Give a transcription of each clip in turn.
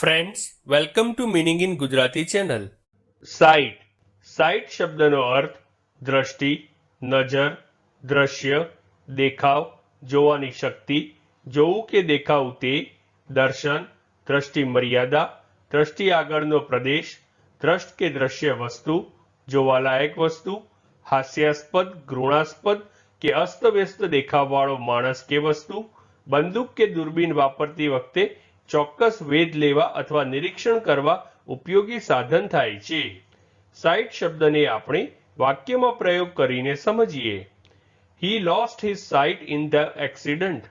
Friends welcome to meaning in Gujarati channel site site શબ્દનો અર્થ દ્રષ્ટિ, નજર, દ્રશ્ય, દેખાવ, જોવાની શક્તિ, જોવું કે દેખાવું તે, દર્શન, દ્રષ્ટિ મર્યાદા, દ્રષ્ટિ આગળનો પ્રદેશ, દ્રષ્ટ કે દ્રશ્ય વસ્તુ, જોવાલાયક વસ્તુ, હાસ્યાસ્પદ, ઘૃણાસ્પદ કે અસ્તવ્યસ્ત દેખાવવાળો માણસ કે વસ્તુ, બંદૂક કે દૂરબીન વાપરતી વખતે ચોક્કસ વેધ લેવા અથવા નિરીક્ષણ કરવા ઉપયોગી સાધન થાય છે. સાઇટ શબ્દને આપણે વાક્યમાં પ્રયોગ કરીને સમજીએ. He lost his sight in the accident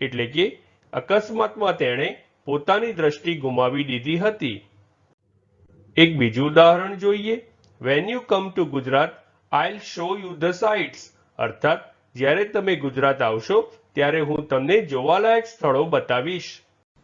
એટલે કે, અકસ્માતમાં તેણે પોતાની દ્રષ્ટિ ગુમાવી દીધી હતી. એક બીજું ઉદાહરણ જોઈએ. When you come to Gujarat I'll show you the sights અર્થાત, જ્યારે તમે ગુજરાત આવશો, ત્યારે હું તમને જોવાલાયક સ્થળો બતાવીશ.